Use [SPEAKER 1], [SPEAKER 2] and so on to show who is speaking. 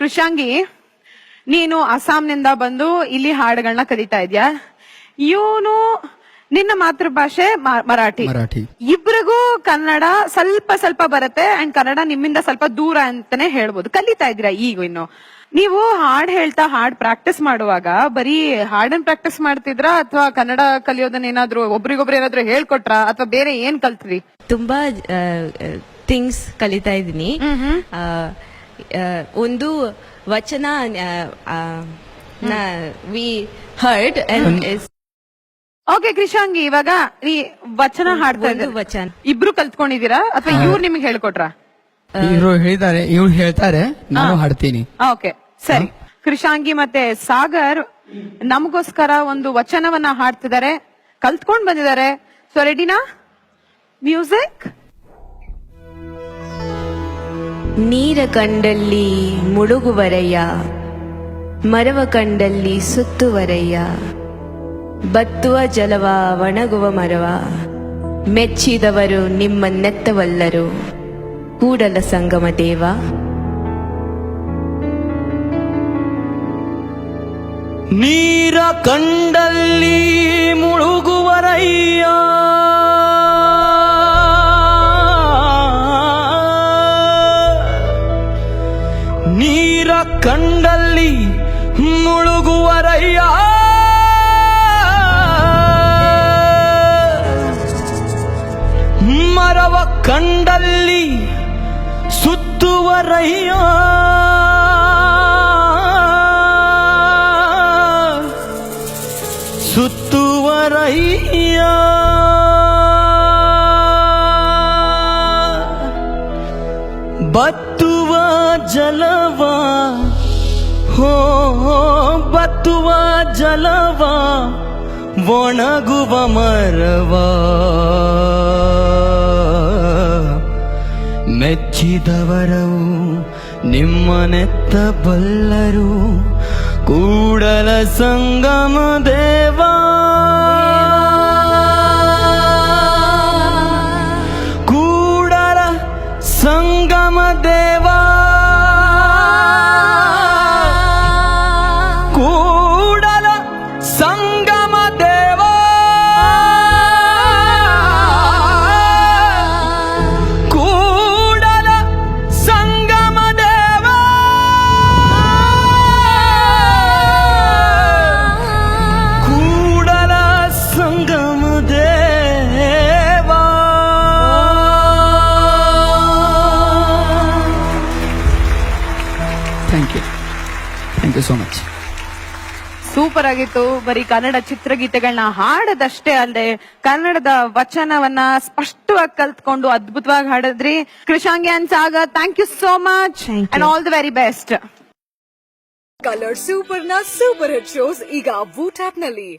[SPEAKER 1] ಕೃಷಾಂಗಿ ನೀನು ಅಸ್ಸಾಂನಿಂದ ಬಂದು ಇಲ್ಲಿ ಹಾಡುಗಳನ್ನ ಕಲಿತಾ ಇದ್ಯಾ? ಇವನು ನಿನ್ನ ಮಾತೃಭಾಷೆ ಮರಾಠಿ.
[SPEAKER 2] ಮರಾಠಿ.
[SPEAKER 1] ಇಬ್ರಿಗೂ ಕನ್ನಡ ಸ್ವಲ್ಪ ಸ್ವಲ್ಪ ಬರುತ್ತೆ ಅಂಡ್ ಕನ್ನಡ ನಿಮ್ಮಿಂದ ಸ್ವಲ್ಪ ದೂರ ಅಂತಾನೆ ಹೇಳ್ಬೋದು. ಕಲಿತಾ ಇದ್ದೀರಾ ಈಗ ಇನ್ನು? ನೀವು ಹಾಡ್ ಹೇಳ್ತಾ ಹಾಡ್ ಪ್ರಾಕ್ಟೀಸ್ ಮಾಡುವಾಗ ಬರೀ ಹಾಡನ್ ಪ್ರಾಕ್ಟೀಸ್ ಮಾಡ್ತಿದ್ರ ಅಥವಾ ಕನ್ನಡ ಕಲಿಯೋದನ್ನ ಏನಾದ್ರು ಒಬ್ರಿಗೊಬ್ರು ಏನಾದ್ರು ಹೇಳ್ಕೊಟ್ರ ಅಥವಾ ಬೇರೆ ಏನ್ ಕಲ್ತ್ರಿ?
[SPEAKER 3] ತುಂಬಾ ಥಿಂಗ್ಸ್ ಕಲಿತಾ ಇದೀನಿ ಒಂದು ವಚನ ವಿ ಹರ್ಡ್
[SPEAKER 1] ಓಕೆ ಕೃಷಾಂಗಿ ಇವಾಗ ನೀ ವಚನ ಹಾಡ್ತಾ
[SPEAKER 3] ಒಂದು ವಚನ.
[SPEAKER 1] ಇಬ್ರು ಕಲ್ತ್ಕೊಂಡಿದೀರಾ ಅಥವಾ ಇವ್ರು ನಿಮ್ಗೆ ಹೇಳ್ಕೊಟ್ರಾ?
[SPEAKER 2] ಇವ್ರು ಹೇಳಿದ್ದಾರೆ ಇವ್ರು ಹೇಳ್ತಾರೆ ನಾನು ಹಾಡ್ತೀನಿ.
[SPEAKER 1] ಓಕೆ ಸರಿ. ಕೃಷಾಂಗಿ ಮತ್ತೆ ಸಾಗರ್ ನಮಗೋಸ್ಕರ ಒಂದು ವಚನವನ್ನ ಹಾಡ್ತಿದ್ದಾರೆ. ಕಲ್ತ್ಕೊಂಡ್ ಬಂದಿದ್ದಾರೆ. ಸೊ ರೆಡಿನಾ ಮ್ಯೂಸಿಕ್
[SPEAKER 3] ನೀರ ಕಂಡಲ್ಲಿ ಮುಳುಗುವರಯ್ಯ ಮರವ ಕಂಡಲ್ಲಿ ಸುತ್ತುವರಯ್ಯ. ಬತ್ತುವ ಜಲವ ಒಣಗುವ ಮರವ, ಮೆಚ್ಚಿದವರು ನಿಮ್ಮನ್ನೆತ್ತವಲ್ಲರು ಕೂಡಲ ಸಂಗಮ ದೇವ.
[SPEAKER 4] ನೀರ ಕಂಡಲ್ಲಿ ಮುಳುಗುವರಯ್ಯ ನೀರ ಕಂಡಲ್ಲಿ ಮುಳುಗುವರಯ್ಯ ಮರವ ಕಂಡಲ್ಲಿ ಸುತ್ತುವರಯ್ಯ ಸುತ್ತುವರಯ್ಯ ಬತ್ತುವ ಜಲವ. ಬತ್ತುವ ಜಲವ ಒಣಗುವ ಮರವ. ಮೆಚ್ಚಿದವರವು ನಿಮ್ಮನೆತ್ತ ಬಲ್ಲರು Kudala Sangama Deva.
[SPEAKER 2] Thank you so much.
[SPEAKER 1] Super ಆಗಿತ್ತು. ಬರೀ ಕನ್ನಡ ಚಿತ್ರಗೀತೆಗಳನ್ನ ಹಾಡದಷ್ಟೇ ಅಲ್ಲದೆ ಕನ್ನಡದ ವಚನವನ್ನ ಸ್ಪಷ್ಟವಾಗಿ ಕಲ್ತ್ಕೊಂಡು ಅದ್ಭುತವಾಗಿ ಹಾಡಿದ್ರಿ. Krishangi and Sagar thank you so much and all the very best
[SPEAKER 5] Colors ಸೂಪರ್ನ super hit shows ಈಗ ವೂಟ್ ಆಪ್ನಲ್ಲಿ.